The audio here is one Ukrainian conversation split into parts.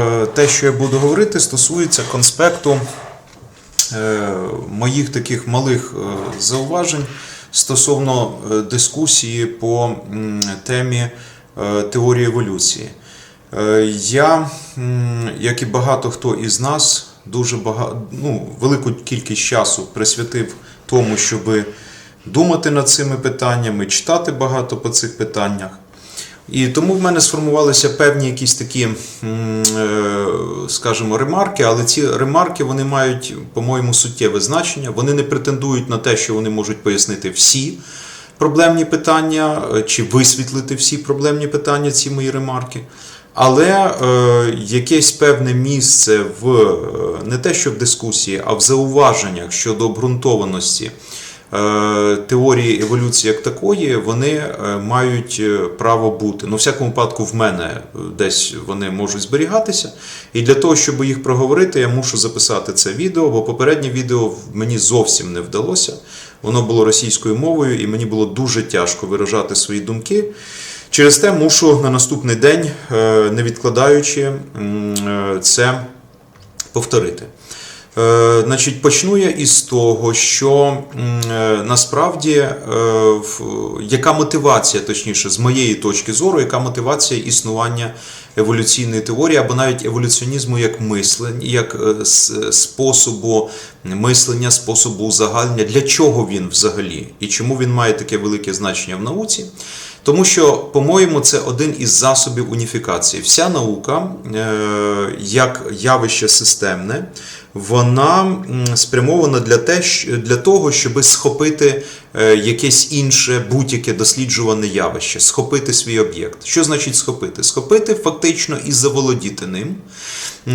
Е, Те, що я буду говорити, стосується конспекту е, моїх таких малих е, зауважень стосовно дискусії по темі теорії еволюції. Я, як і багато хто із нас, дуже багато, ну, велику кількість часу присвятив тому, щоб думати над цими питаннями, читати багато по цих питаннях. І тому в мене сформувалися певні якісь такі, е, скажімо, ремарки, але ці ремарки вони мають, по-моєму, суттєве значення. Вони не претендують на те, що вони можуть пояснити всі проблемні питання е, чи висвітлити всі проблемні питання, ці мої ремарки. Але е, якесь певне місце в не те, що в дискусії, а в зауваженнях щодо обґрунтованості теорії еволюції як такої, вони е, мають е, право бути. Ну, в всякому випадку, в мене е, десь вони можуть зберігатися. І для того, щоб їх проговорити, я мушу записати це відео, бо попереднє відео мені зовсім не вдалося. Воно було російською мовою, і мені було дуже тяжко виражати свої думки. Через те мушу на наступний день, е, не відкладаючи, е, це повторити. Е, Значить, почну я із того, що е, насправді е, яка мотивація, точніше, з моєї точки зору, яка мотивація існування еволюційної теорії або навіть еволюціонізму як мислення, як способу мислення, способу узагальнення, для чого він взагалі і чому він має таке велике значення в науці. Тому що, по-моєму, це один із засобів уніфікації. Вся наука, як явище системне, вона спрямована для, те, для того, щоб схопити якесь інше будь-яке досліджуване явище, схопити свій об'єкт. Що значить схопити? Схопити фактично і заволодіти ним.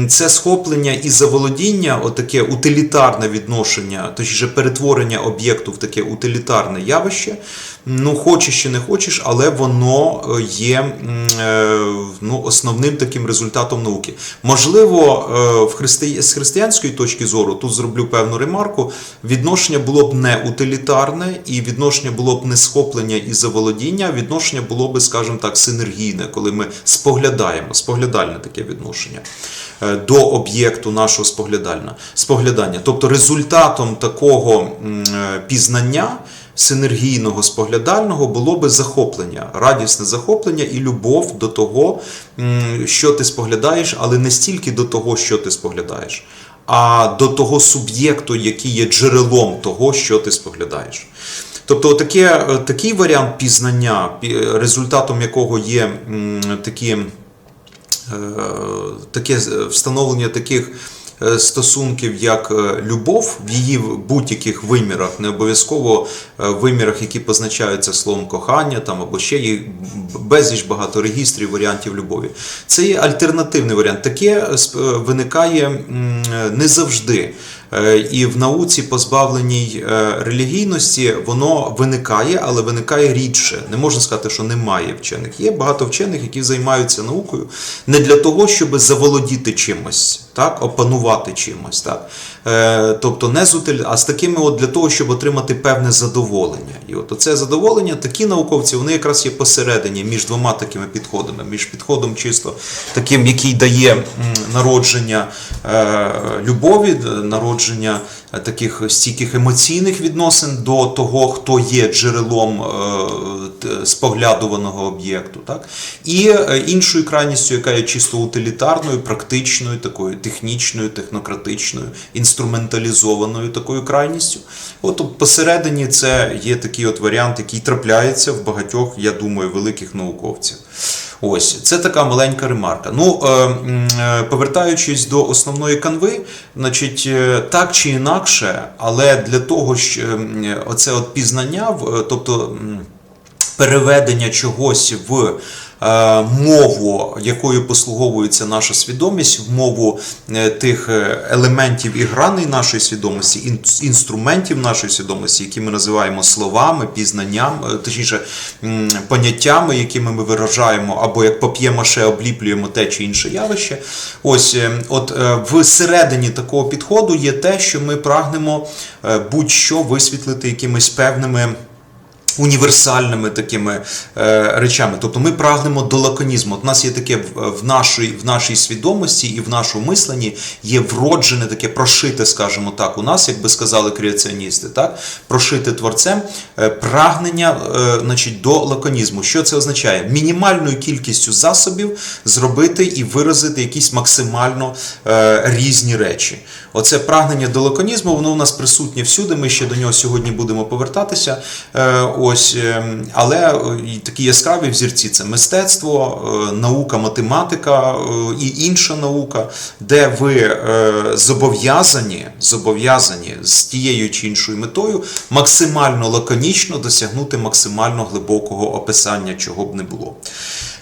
Це схоплення і заволодіння, отаке утилітарне відношення, точніше перетворення об'єкту в таке утилітарне явище. Ну, хочеш чи не хочеш, але воно е, є е, ну, основним таким результатом науки. Можливо, е, в христи... з християнської точки зору, тут зроблю певну ремарку, відношення було б не утилітарне, і відношення було б не схоплення і заволодіння, а відношення було б, скажімо так, синергійне, коли ми споглядаємо, споглядальне таке відношення е, до об'єкту нашого споглядальна- споглядання. Тобто результатом такого е, пізнання синергійного споглядального було би захоплення, радісне захоплення і любов до того, що ти споглядаєш, але не стільки до того, що ти споглядаєш, а до того суб'єкту, який є джерелом того, що ти споглядаєш. Тобто, таке, е, такий варіант пізнання, результатом якого є такі е, таке встановлення таких е, стосунків, як е, любов в її будь-яких вимірах, не обов'язково е, вимірах, які позначаються словом кохання там або ще є безліч багато регістрів варіантів любові. Це є альтернативний варіант. Таке е, е, виникає е, не завжди. Е, І в науці, позбавленій е, релігійності, воно виникає, але виникає рідше. Не можна сказати, що немає вчених. Є багато вчених, які займаються наукою не для того, щоб заволодіти чимось, так, опанувати чимось. Так. Е, Тобто не з утиль- а з такими от для того, щоб отримати певне задоволення. І от це задоволення, такі науковці, вони якраз є посередині між двома такими підходами, між підходом чисто таким, який дає народження е, любові, народження е, таких стійких емоційних відносин до того, хто є джерелом споглядуваного об'єкту. Так? І іншою крайністю, яка є чисто утилітарною, практичною, такою технічною, технократичною, інструменталізованою такою крайністю. От посередині це є такий от варіант, який трапляється в багатьох, я думаю, великих науковців. Ось це така маленька ремарка. Ну, е, е, повертаючись до основної канви, значить, е, так чи інакше, але для того, що оце от пізнання, тобто. Переведення чогось в е, мову, якою послуговується наша свідомість, в мову е, тих е, елементів і граней нашої свідомості, інструментів нашої свідомості, які ми називаємо словами, пізнанням, точніше поняттями, якими ми виражаємо, або як пап'є-маше обліплюємо те чи інше явище. Ось от в середині такого підходу є те, що ми прагнемо будь-що висвітлити якимись певними Універсальними такими е, речами, тобто ми прагнемо до лаконізму. От у нас є таке в, нашій, в нашій свідомості і в нашому мисленні є вроджене таке прошите, скажімо так, у нас, як би сказали креаціоністи, так прошите творцем е, прагнення е, значить, до лаконізму. Що це означає? Мінімальною кількістю засобів зробити і виразити якісь максимально е, різні речі. Оце прагнення до лаконізму, воно у нас присутнє всюди. Ми ще до нього сьогодні будемо повертатися. Е, ось, е, але е, такі яскраві взірці це мистецтво, е, наука, математика е, і інша наука, де ви зобов'язані, зобов'язані з тією чи іншою метою максимально лаконічно досягнути максимально глибокого описання, чого б не було.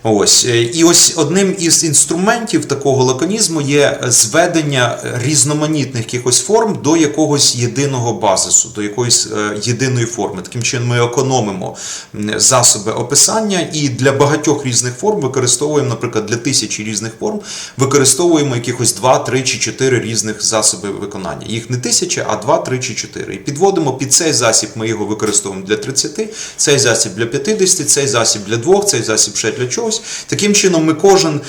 Ось і ось одним із інструментів такого лаконізму є зведення різноманітних якихось форм до якогось єдиного базису, до якоїсь єдиної форми. Таким чином ми економимо м, засоби описання і для багатьох різних форм використовуємо, наприклад, для тисячі різних форм використовуємо якихось 2, 3 чи 4 різних засоби виконання. Їх не тисяча, а 2, 3 чи 4. І підводимо під цей засіб, ми його використовуємо для 30, цей засіб для 50, цей засіб для 2, цей засіб ще для чогось. Таким чином, ми кожен,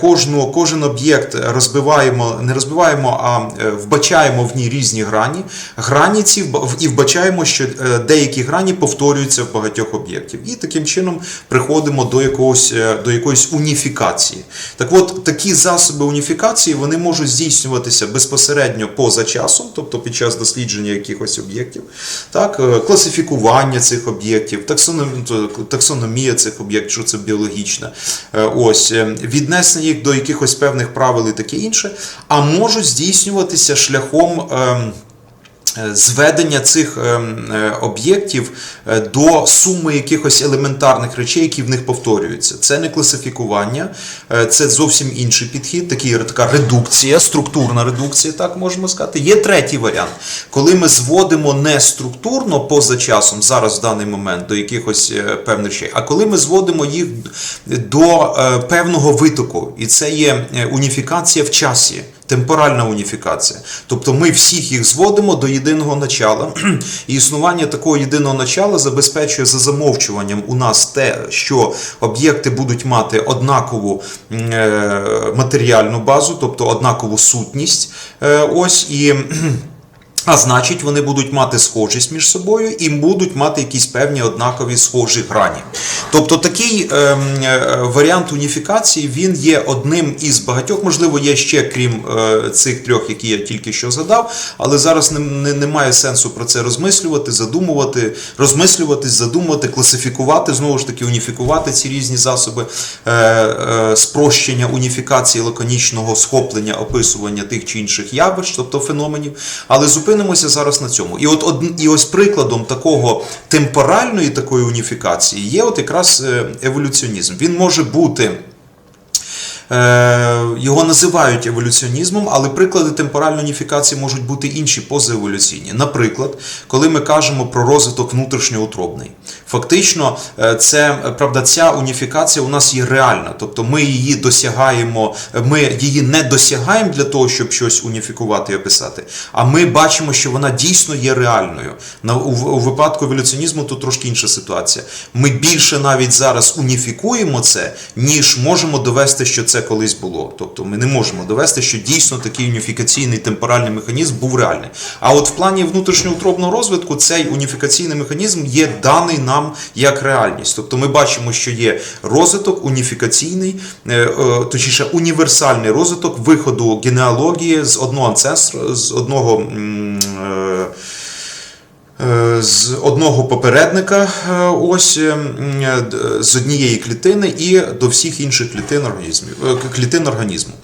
кожну, кожен об'єкт розбиваємо, не розбиваємо, а е, вбачаємо в ній різні грані. Грані ці і вбачаємо, що е, деякі грані повторюються в багатьох об'єктів. І таким чином приходимо до якогось, е, до якоїсь уніфікації. Так от, такі засоби уніфікації вони можуть здійснюватися безпосередньо поза часом, тобто під час дослідження якихось об'єктів, так, е, класифікування цих об'єктів, таксономія цих об'єктів, що це біологічна, е, ось, віднесення їх до якихось певних правил і таке інше, а можуть здійснюватися шляхом. Е, Зведення цих ем, е, об'єктів е, до суми якихось елементарних речей, які в них повторюються. Це не класифікування, е, це зовсім інший підхід, такий, така редукція, структурна редукція, так можемо сказати. Є третій варіант, коли ми зводимо не структурно поза часом, зараз в даний момент, до якихось е, певних речей, а коли ми зводимо їх до е, певного витоку, і це є е, уніфікація в часі. Темпоральна уніфікація. Тобто ми всіх їх зводимо до єдиного начала. І існування такого єдиного начала забезпечує за замовчуванням у нас те, що об'єкти будуть мати однакову е, матеріальну базу, тобто однакову сутність. Е, Ось і. А значить, вони будуть мати схожість між собою і будуть мати якісь певні однакові схожі грані. Тобто такий ем, е, варіант уніфікації він є одним із багатьох, можливо, є ще крім е, цих трьох, які я тільки що згадав, але зараз не, не, немає сенсу про це розмислювати, задумувати, розмислюватись, задумувати, класифікувати, знову ж таки, уніфікувати ці різні засоби е, е, спрощення уніфікації лаконічного схоплення, описування тих чи інших явищ, тобто феноменів. Але зупинимося зараз на цьому. І от і ось прикладом такого темпоральної такої уніфікації є от якраз е, еволюціонізм. Він може бути. Е, Його називають еволюціонізмом, але приклади темпоральної уніфікації можуть бути інші позаеволюційні. Наприклад, коли ми кажемо про розвиток внутрішньоутробний, фактично, е, це правда, ця уніфікація у нас є реальна, тобто ми її досягаємо, ми її не досягаємо для того, щоб щось уніфікувати і описати, а ми бачимо, що вона дійсно є реальною. У випадку еволюціонізму тут трошки інша ситуація. Ми більше навіть зараз уніфікуємо це, ніж можемо довести, що це колись було. Тобто ми не можемо довести, що дійсно такий уніфікаційний темпоральний механізм був реальний. А от в плані внутрішньоутробного розвитку цей уніфікаційний механізм є даний нам як реальність. Тобто ми бачимо, що є розвиток уніфікаційний, е, е, точніше універсальний розвиток виходу генеалогії з одного анцестра, з одного. Е, з одного попередника, е, ось е, з однієї клітини і до всіх інших клітин організмів е, клітин організму.